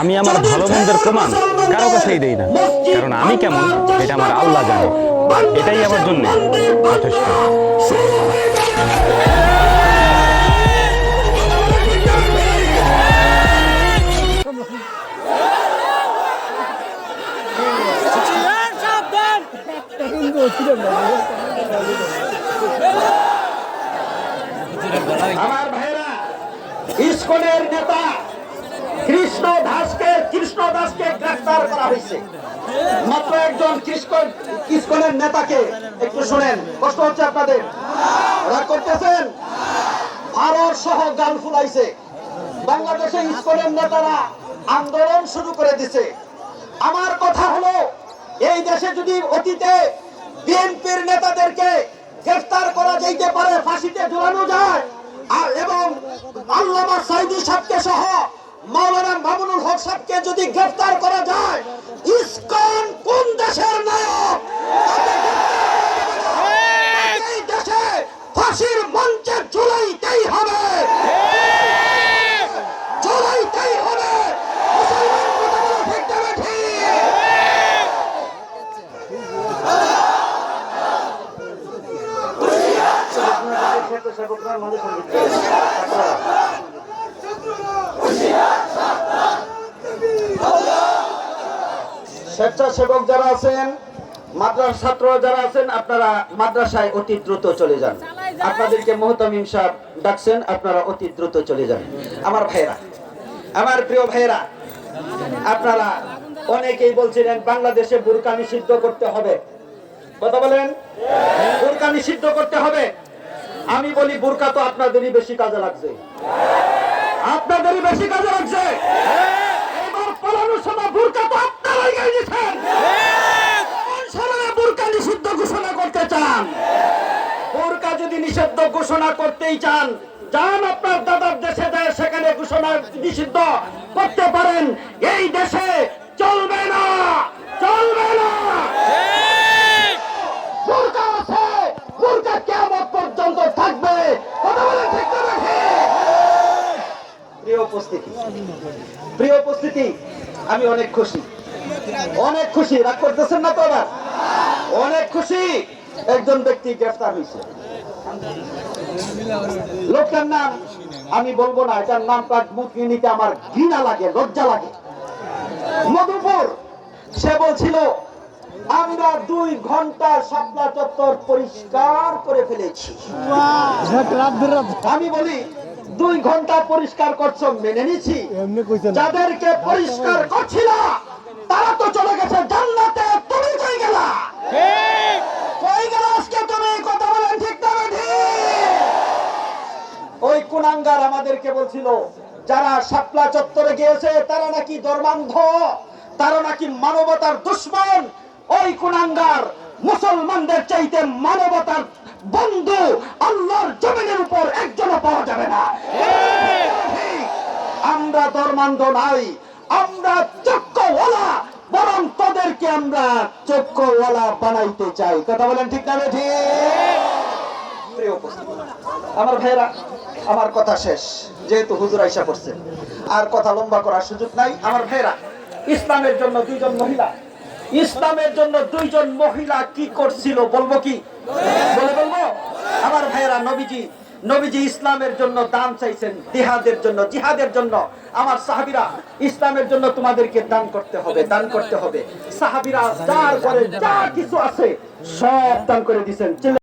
আমি আমার ভালো মন্দের প্রমাণ কারও কাছেই দেই না। কারণ আমি কেমন এটা আমার আল্লাহ জানে। এটাই আমার জন্য যথেষ্ট। আমার ভাইরা ইসকনের নেতা কৃষ্ণ দাসকে কৃষ্ণ দাসকে গ্রেফতার করা হয়েছে। মাত্র একজন কৃষ্ণ ইসকনের নেতাকে একটু শুনেন, কষ্ট হচ্ছে আপনাদের? রাগ করতেছেন? ভারত সহ গান ফুলাইছে। বাংলাদেশে ইসকনের নেতারা আন্দোলন শুরু করে দিছে। আমার কথা হলো, এই দেশে যদি অতীতে বিএনপির নেতাদেরকে গ্রেফতার করা যাইতে পারে, ফাঁসিতে ঝুলানো যায় আর এবং আল্লামা সাইদি সাহেবকে সহ মাওলানা মামুনুল হক সাহেবকে যদি গ্রেফতার করা যায়, ইসকন কোন দেশের নায়ক? এই হবে। হবে ঠিক না ঠিক? স্বেচ্ছাসেবক যারা আছেন মাদ্রাসা ছাত্র যারা আছেন, আপনারা মাদ্রাসায় অতি দ্রুত চলে যান। আপনাদেরকে মোহতামিম সাহেব ডাকছেন, আপনারা অতি দ্রুত চলে যান। আমার ভাইরা আমার প্রিয় ভাইরা আপনারা অনেকেই বলছিলেন, বাংলাদেশে বুরকা নিষিদ্ধ করতে হবে। কথা বলেন? বুরকা নিষিদ্ধ করতে হবে। আমি বলি, বুরকা তো আপনাদেরই বেশি কাজে লাগছে। আপনাদেরই বেশি কাজে লাগছে। এবার পালানোর সময় বুরকা তো নিষিদ্ধ ঘোষণা করতে চান? যদি নিষিদ্ধ ঘোষণা করতেই চান আপনার দেশে সেখানে ঘোষণা নিষিদ্ধ করতে পারেন। এই দেশে চলবে না চলবে না। কেমন পর্যন্ত থাকবে। প্রিয় আমি অনেক খুশি। অনেক খুশি রাগ করতেছেন না তো? অনেক খুশি একজন ব্যক্তি গ্রেফতার হয়েছে। লোকটার নাম আমি বলব না এটার নাম কাজ মুখ নিতে আমার ঘৃণা লাগে লজ্জা লাগে। মধুপুর সে বলছিল আমরা দুই ঘণ্টা শাপলা চত্বর পরিষ্কার করে ফেলেছি। আমি বলি দুই ঘণ্টা পরিষ্কার করছ মেনে নিছি। যাদেরকে পরিষ্কার করছিল তারা তো চলে গেছে জান্নাতে তুমি কই গেলা? কই গেল আজকে তুমি? কথা বলেন ঠিক না ওই কুনাঙ্গার আমাদেরকে বলছিল যারা শাপলা চত্বরে গিয়েছে তারা নাকি ধর্মান্ধ তারা নাকি মানবতার দুশ্মন। ওই কুনাঙ্গার মুসলমানদের চাইতে মানবতার বন্ধু ধর্মান্ধ নাই। আমরা চক্ষওয়ালা, বরং তোদেরকে আমরা চক্ষওয়ালা বানাইতে চাই। কথা বলেন ঠিক না ঠিক? আমার ভাইরা আমার কথা শেষ, যেহেতু হুজুর আইসা করছেন আর কথা লম্বা করার সুযোগ নাই। আমার ভাইরা ইসলামের জন্য দুইজন মহিলা, ইসলামের জন্য দুইজন মহিলা কি করছিল বলব কি? বলে বলব? আমার ভাইরা নবীজি নবীজি ইসলামের জন্য দান চাইছেন, জিহাদের জন্য জিহাদের জন্য। আমার সাহাবিরা, ইসলামের জন্য তোমাদেরকে দান করতে হবে, দান করতে হবে। সাহাবিরা যার করে যা কিছু আছে সব দান করে দিছেন